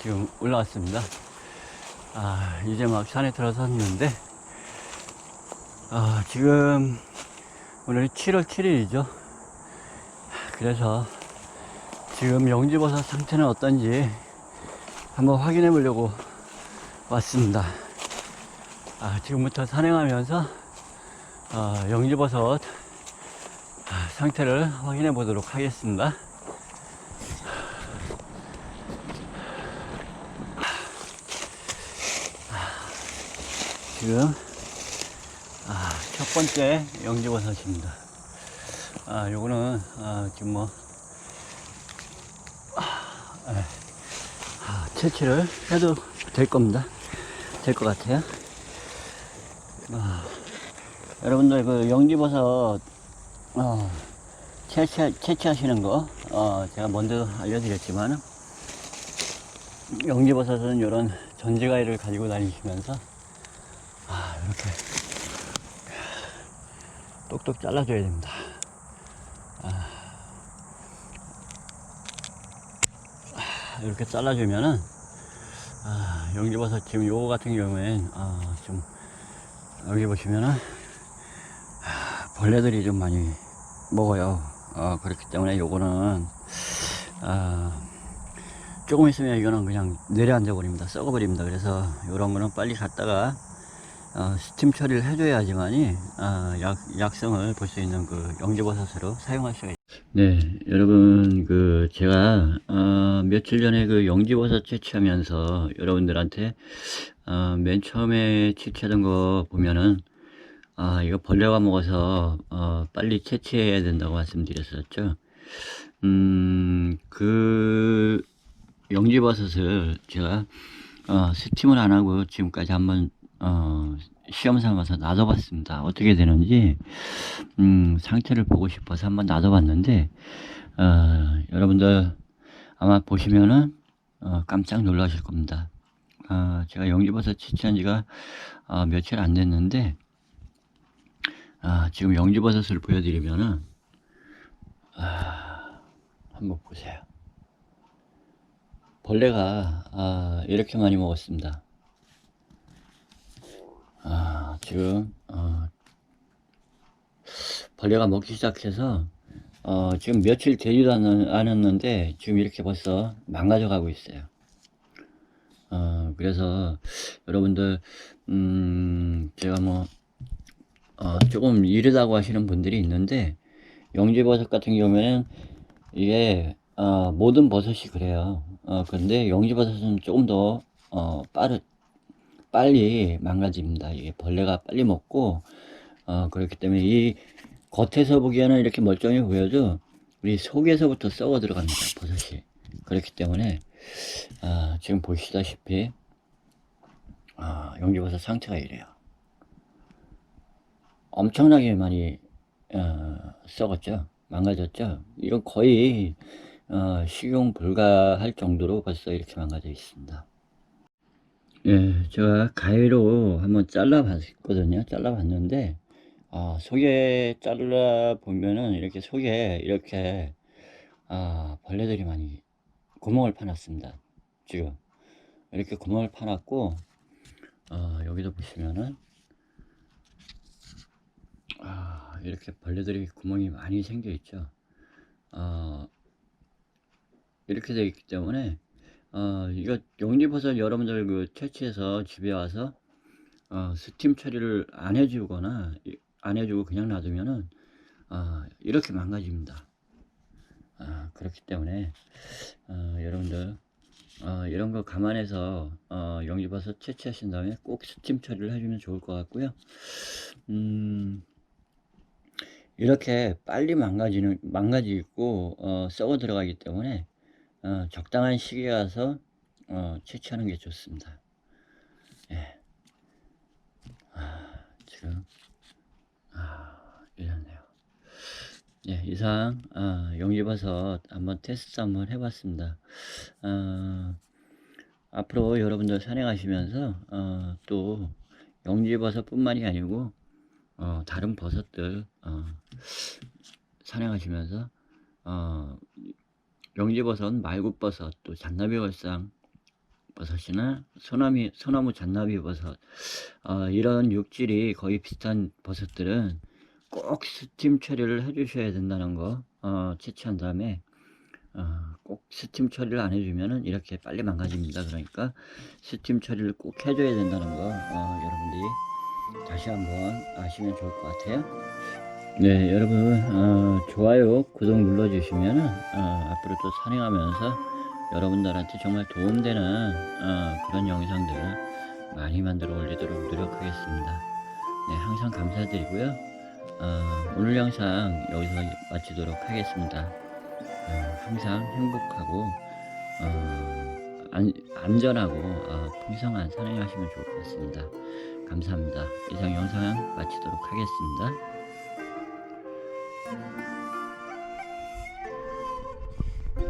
지금 올라왔습니다. 아, 이제 막 산에 들어섰는데, 아, 지금 오늘 7월 7일이죠. 그래서 지금 영지버섯 상태는 어떤지 한번 확인해 보려고 왔습니다. 아, 지금부터 산행하면서 아, 영지버섯 아, 상태를 확인해 보도록 하겠습니다. 지금 아, 첫 번째 영지버섯입니다. 아, 요거는 아, 지금 뭐 아, 예. 아, 채취를 해도 될 겁니다. 될 것 같아요. 아, 여러분들 그 영지버섯 어, 채취, 채취하시는 거 어, 제가 먼저 알려드렸지만 영지버섯은 이런 전지가위를 가지고 다니시면서 아, 이렇게 똑똑 잘라줘야 됩니다. 아, 아, 이렇게 잘라주면은 아, 영지버섯 지금 요거 같은 경우엔 아, 좀 여기 보시면은 아, 벌레들이 좀 많이 먹어요. 어, 그렇기 때문에 요거는 아, 조금 있으면 이거는 그냥 내려앉아 버립니다. 썩어 버립니다. 그래서 요런 거는 빨리 갖다가 어, 스팀 처리를 해줘야지만이 어, 약, 약성을 볼 수 있는 그 영지버섯으로 사용할 수가 있습니다. 네, 여러분 그 제가 어, 며칠 전에 그 영지버섯 채취하면서 여러분들한테 어, 맨 처음에 채취하던 거 보면은 아 이거 벌레가 먹어서 어, 빨리 채취해야 된다고 말씀드렸었죠. 음, 그 영지버섯을 제가 어, 스팀을 안 하고 지금까지 한번 어, 시험 삼아서 놔둬봤습니다. 어떻게 되는지 음, 상태를 보고 싶어서 한번 놔둬봤는데 어, 여러분들 아마 보시면은 어, 깜짝 놀라실 겁니다. 어, 제가 영지버섯 채취한 지가 어, 며칠 안 됐는데 아, 지금 영지버섯을 보여드리면은 아, 한번 보세요. 벌레가 아, 이렇게 많이 먹었습니다. 아, 지금 어, 벌레가 먹기 시작해서 어, 지금 며칠 되지도 않- 않았는데 지금 이렇게 벌써 망가져 가고 있어요. 어, 그래서 여러분들 음, 제가 뭐 어, 조금 이르다고 하시는 분들이 있는데 영지버섯 같은 경우에는 이게 어, 모든 버섯이 그래요. 어, 근데 영지버섯은 조금 더 어, 빠르 빨리 망가집니다. 이게 벌레가 빨리 먹고 어, 그렇기 때문에 이 겉에서 보기에는 이렇게 멀쩡해 보여도 우리 속에서부터 썩어 들어갑니다. 버섯이 그렇기 때문에 아, 지금 보시다시피 아, 영지버섯 상태가 이래요. 엄청나게 많이 어, 썩었죠. 망가졌죠. 이건 거의 어, 식용 불가할 정도로 벌써 이렇게 망가져 있습니다. 예, 제가 가위로 한번 잘라봤거든요. 잘라봤는데, 아, 속에 잘라보면은 이렇게 속에 이렇게, 아, 벌레들이 많이 구멍을 파놨습니다. 지금. 이렇게 구멍을 파놨고, 어, 여기도 보시면은, 아, 이렇게 벌레들이 구멍이 많이 생겨 있죠. 어, 이렇게 되어 있기 때문에, 어, 이거 용지버섯 여러분들 그 채취해서 집에 와서 어, 스팀 처리를 안 해주거나 이- 안 해주고 그냥 놔두면은 어, 이렇게 망가집니다. 아, 그렇기 때문에 어, 여러분들 어, 이런 거 감안해서 어, 용지버섯 채취하신 다음에 꼭 스팀 처리를 해주면 좋을 것 같고요. 음, 이렇게 빨리 망가지는 망가지고 어, 썩어 들어가기 때문에 어, 적당한 시기에 가서 어, 채취하는 게 좋습니다. 예. 아, 지금 아, 이렇네요. 예, 이상 아, 용기버섯 한번 테스트 한번 해봤습니다. 아, 앞으로 여러분들 산행하시면서 어, 또 용지버섯뿐만이 아니고 어, 다른 버섯들 어, 산행하시면서 어, 영지버섯, 말굽버섯, 또 잔나비월상 버섯이나 소나무 소나무 잔나비 버섯 어, 이런 육질이 거의 비슷한 버섯들은 꼭 스팀 처리를 해주셔야 된다는 거 어, 채취한 다음에 어, 꼭 스팀 처리를 안 해주면은 이렇게 빨리 망가집니다. 그러니까 스팀 처리를 꼭 해줘야 된다는 거 어, 여러분들이 다시 한번 아시면 좋을 것 같아요. 네, 여러분 어, 좋아요, 구독 눌러주시면은 어, 앞으로 또 산행하면서 여러분들한테 정말 도움되는 어, 그런 영상들 많이 만들어 올리도록 노력하겠습니다. 네, 항상 감사드리고요. 어, 오늘 영상 여기서 마치도록 하겠습니다. 어, 항상 행복하고 어, 안, 안전하고 어, 풍성한 산행하시면 좋을 것 같습니다. 감사합니다. 이상 영상 마치도록 하겠습니다. Yeah.